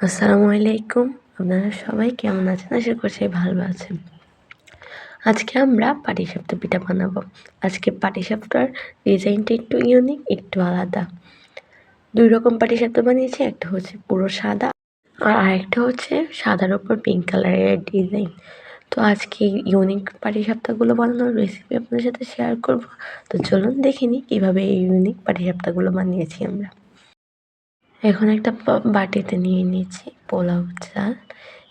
আসসালামু আলাইকুম। আপনারা সবাই কেমন আছেন? আশা করছি ভালো আছেন। আজকে আমরা পাটিসাপটা পিঠা বানাবো। আজকে পাটিসাপটার ডিজাইনটা একটু ইউনিক একটু আলাদা। দুই রকম পাটিসাপটা বানিয়েছি, একটা হচ্ছে পুরো সাদা আর আরেকটা হচ্ছে সাদার ওপর পিঙ্ক কালারের ডিজাইন। তো আজকে ইউনিক পাটি পাটিসাপটাগুলো বানানোর রেসিপি আপনাদের সাথে শেয়ার করব। তো চলুন দেখে নিই কীভাবে এই ইউনিক পাটিসাপটাগুলো বানিয়েছি আমরা। এখন একটা বাটিতে নিয়ে নিয়েছি পোলাও চাল।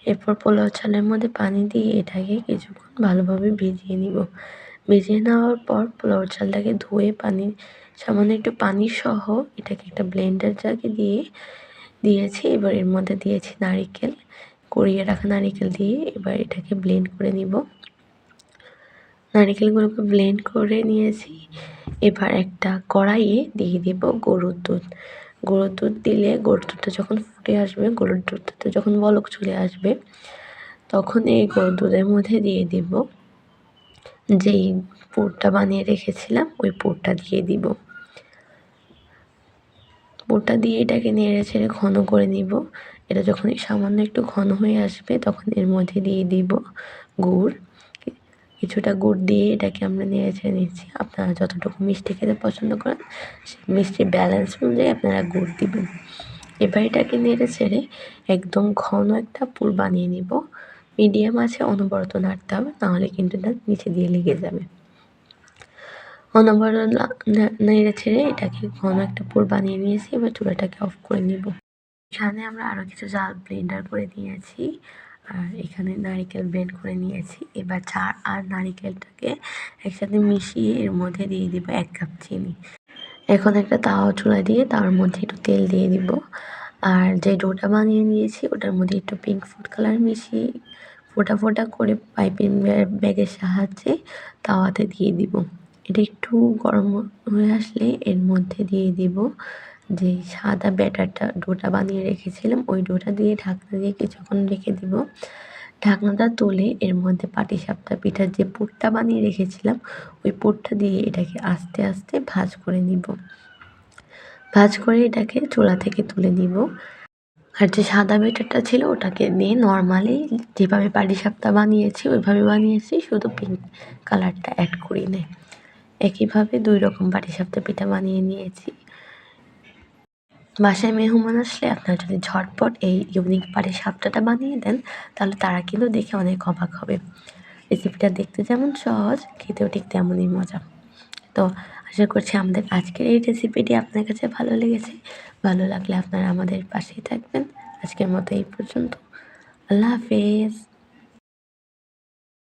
এরপর পোলাও চালের মধ্যে পানি দিয়ে এটাকে কিছুক্ষণ ভালোভাবে ভিজিয়ে নিব। ভিজিয়ে নেওয়ার পর পোলাও চালটাকে ধুয়ে পানি, সামান্য একটু পানি সহ এটাকে একটা ব্লেন্ডার জাগে দিয়ে দিয়েছি। এবার এর মধ্যে দিয়েছি নারিকেল, কড়িয়ে রাখা নারিকেল দিয়ে এবার এটাকে ব্লেন্ড করে নিব। নারিকেলগুলোকে ব্লেন্ড করে নিয়েছি। এবার একটা কড়াইয়ে দিয়ে দেব গরুর দুধ। গরুর দুধ দিলে গরুর দুধটা যখন ফুটে আসবে, গরুর দুধটাতে যখন বলক চলে আসবে, তখন এই গরুর দুধের মধ্যে দিয়ে দিব যেই পুরটা বানিয়ে রেখেছিলাম, ওই পুরটা দিয়ে দিব। পুরটা দিয়ে এটাকে নেড়ে ছেড়ে ঘন করে নিব। এটা যখন সামান্য একটু ঘন হয়ে আসবে, তখন এর মধ্যে দিয়ে দিব গুড়। কিছুটা গুড় দিয়ে এটাকে আমরা নেড়ে ছেড়ে নিচ্ছি। আপনারা যতটুকু মিষ্টি খেতে পছন্দ করেন, সেই মিষ্টির ব্যালেন্স অনুযায়ী আপনারা গুড় দিবেন। এবার এটাকে নেড়ে ছেড়ে একদম ঘন একটা পুর বানিয়ে নিব। মিডিয়াম আছে, অনবরত নাড়তে হবে, নাহলে কিন্তু এটা নিচে দিয়ে লেগে যাবে। অনবরত নেড়ে ছেড়ে এটাকে ঘন একটা পুর বানিয়ে নিয়েছি, এবার চুলাটাকে অফ করে নিব। এখানে আমরা আরও কিছু জাল ব্লেন্ডার করে নিয়েছি। আর এখানে নারিকেল ব্লেন্ড করে নিয়েছি। এবার চা আর নারিকেলটাকে একসাথে মিশিয়ে এর মধ্যে দিয়ে দিব এক কাপ চিনি। এখন একটা তাওয়া চুলা দিয়ে তার মধ্যে একটু তেল দিয়ে দিব। আর যে ডোটা বানিয়ে নিয়েছি, ওটার মধ্যে একটু পিঙ্ক ফুড কালার মিশিয়ে ফোটা ফোটা করে পাইপিং ব্যাগের সাহায্যে তাওয়াতে দিয়ে দিব। এটা একটু গরম হয়ে আসলে এর মধ্যে দিয়ে দিব। যে সাদা ব্যাটারটা ডোটা বানিয়ে রেখেছিলাম, ওই ডোটা দিয়ে ঢাকনা দিয়ে কিছুক্ষণ রেখে দিব। ঢাকনাটা তুলে এর মধ্যে পাটিসাপটা পিঠার যে পুরটা বানিয়ে রেখেছিলাম, ওই পুরটা দিয়ে এটাকে আস্তে আস্তে ভাজ করে নিব। ভাজ করে এটাকে চুলা থেকে তুলে নিব। আর যে সাদা বেটারটা ছিল, ওটাকে দিয়ে নর্মালি যেভাবে পাটিসাপটা বানিয়েছি, ওইভাবে বানিয়েছি, শুধু পিঙ্ক কালারটা অ্যাড করি নেই একইভাবে দুই রকম পাটিসাপটা পিঠা বানিয়ে নিয়েছি। বাসায় মেহমান আসলে আপনারা যদি ঝটপট এই ইউনিক পাড়ে সাপটাটা বানিয়ে দেন, তাহলে তারা কিন্তু দেখে অনেক অবাক হবে। রেসিপিটা দেখতে যেমন সহজ, খেতেও ঠিক তেমনই মজা। তো আশা করছি আমাদের আজকের এই রেসিপিটি আপনার কাছে ভালো লেগেছে। ভালো লাগলে আপনারা আমাদের পাশেই থাকবেন। আজকের মতো এই পর্যন্ত। আল্লাহ হাফেজ।